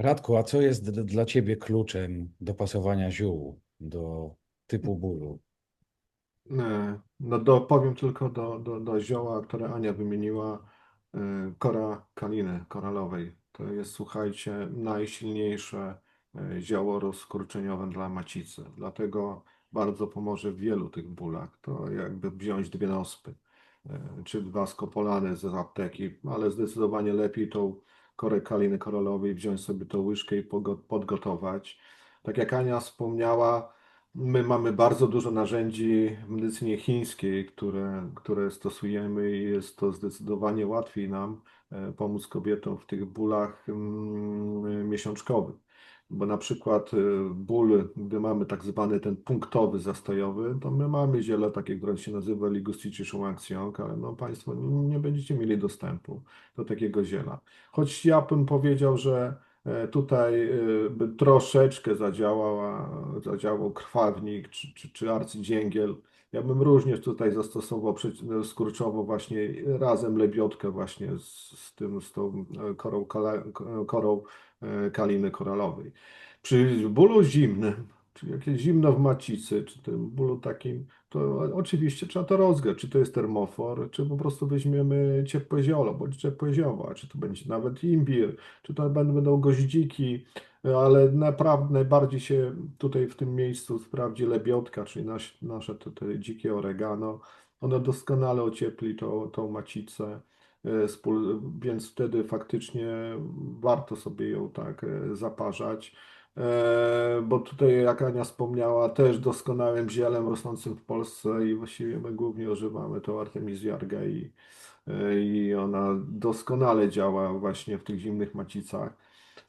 Radku, a co jest dla ciebie kluczem do pasowania ziół do typu bólu? E, No do, powiem tylko do, do, do zioła, które Ania wymieniła, e, kora kaliny koralowej. To jest, słuchajcie, najsilniejsze e, zioło rozkurczeniowe dla macicy. Dlatego bardzo pomoże w wielu tych bólach. To jakby wziąć dwie nospy, czy dwa skopolany z apteki, ale zdecydowanie lepiej tą korę kaliny koralowej wziąć sobie tą łyżkę i podgotować. Tak jak Ania wspomniała, My mamy bardzo dużo narzędzi w medycynie chińskiej, które, które stosujemy i jest to zdecydowanie łatwiej nam e, pomóc kobietom w tych bólach mm, miesiączkowych. Bo na przykład e, ból, gdy mamy tak zwany ten punktowy, zastojowy, to my mamy ziele takie, które się nazywa Ligustici Shuangxiong, ale no Państwo nie będziecie mieli dostępu do takiego ziela. Choć ja bym powiedział, że E, Tutaj e, by troszeczkę zadziałała, zadziałał krwawnik czy, czy, czy arcydzięgiel. Ja bym również tutaj zastosował skurczowo właśnie razem lebiotkę właśnie z, z tym, z tą e, korą, kala, korą e, kaliny koralowej. Przy bólu zimnym, czy jakieś zimno w macicy, czy tym bólu takim, to oczywiście trzeba to rozgrać, czy to jest termofor, czy po prostu weźmiemy ciepłe zioło, bądź ciepłe zioła, czy to będzie nawet imbir, czy to będą goździki, ale naprawdę najbardziej się tutaj w tym miejscu sprawdzi lebiotka, czyli nasz, nasze tutaj dzikie oregano. Ono doskonale ociepli tą, tą macicę, e, więc wtedy faktycznie warto sobie ją tak e, zaparzać. E, Bo tutaj, jak Ania wspomniała, też doskonałym zielem rosnącym w Polsce i właściwie my głównie używamy to Artemisiarga i, e, i ona doskonale działa właśnie w tych zimnych macicach.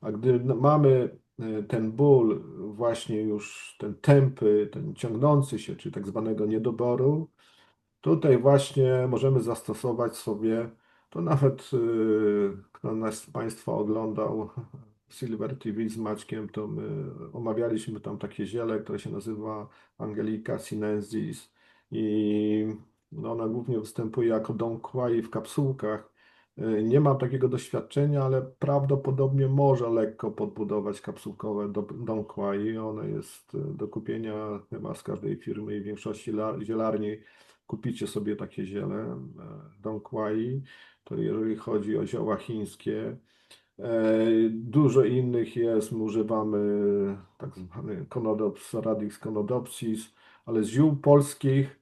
A gdy n- mamy e, ten ból, właśnie już ten tępy, ten ciągnący się, czy tak zwanego niedoboru, tutaj właśnie możemy zastosować sobie, to nawet kto nas Państwa oglądał Silver TV z Maćkiem, to my omawialiśmy tam takie ziele, które się nazywa Angelica sinensis i no, ona głównie występuje jako Quai w kapsułkach. Y, Nie mam takiego doświadczenia, ale prawdopodobnie może lekko podbudować kapsułkowe Quai. One jest y, do kupienia chyba z każdej firmy i większości la- zielarni. Kupicie sobie takie ziele Dong Quai. To jeżeli chodzi o zioła chińskie. E, Dużo innych jest, my używamy tak zwany Conodops, Radix conodopsis, ale z ziół polskich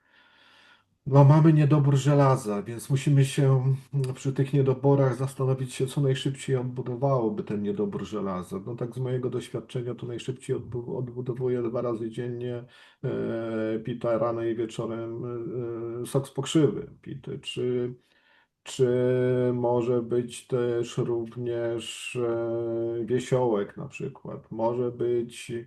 no, mamy niedobór żelaza, więc musimy się mm, przy tych niedoborach zastanowić się, co najszybciej odbudowałoby ten niedobór żelaza. No tak z mojego doświadczenia to najszybciej odbu- odbudowuję dwa razy dziennie e, pita rano i wieczorem e, sok z pokrzywy pity, czy czy może być też również e, wiesiołek na przykład. Może być e,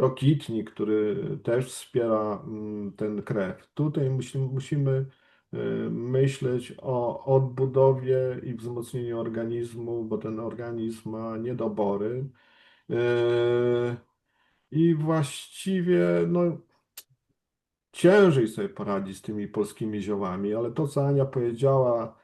rokitnik, który też wspiera mm, ten krew. Tutaj musimy, e, myśleć o odbudowie i wzmocnieniu organizmu, bo ten organizm ma niedobory. I właściwie no, ciężej sobie poradzić z tymi polskimi ziołami, ale to, co Ania powiedziała,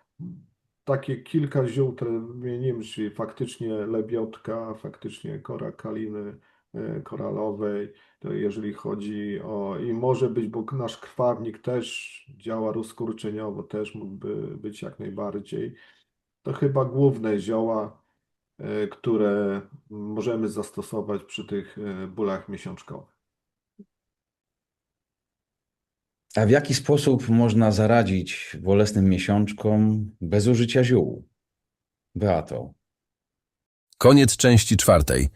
takie kilka ziół, które wymienimy, czyli faktycznie lebiotka, faktycznie kora kaliny e, koralowej, jeżeli chodzi o, i może być, bo nasz krwawnik też działa rozkurczeniowo, też mógłby być jak najbardziej, to chyba główne zioła, e, które możemy zastosować przy tych e, bólach miesiączkowych. A w jaki sposób można zaradzić bolesnym miesiączkom bez użycia ziół? Beato. Koniec części czwartej.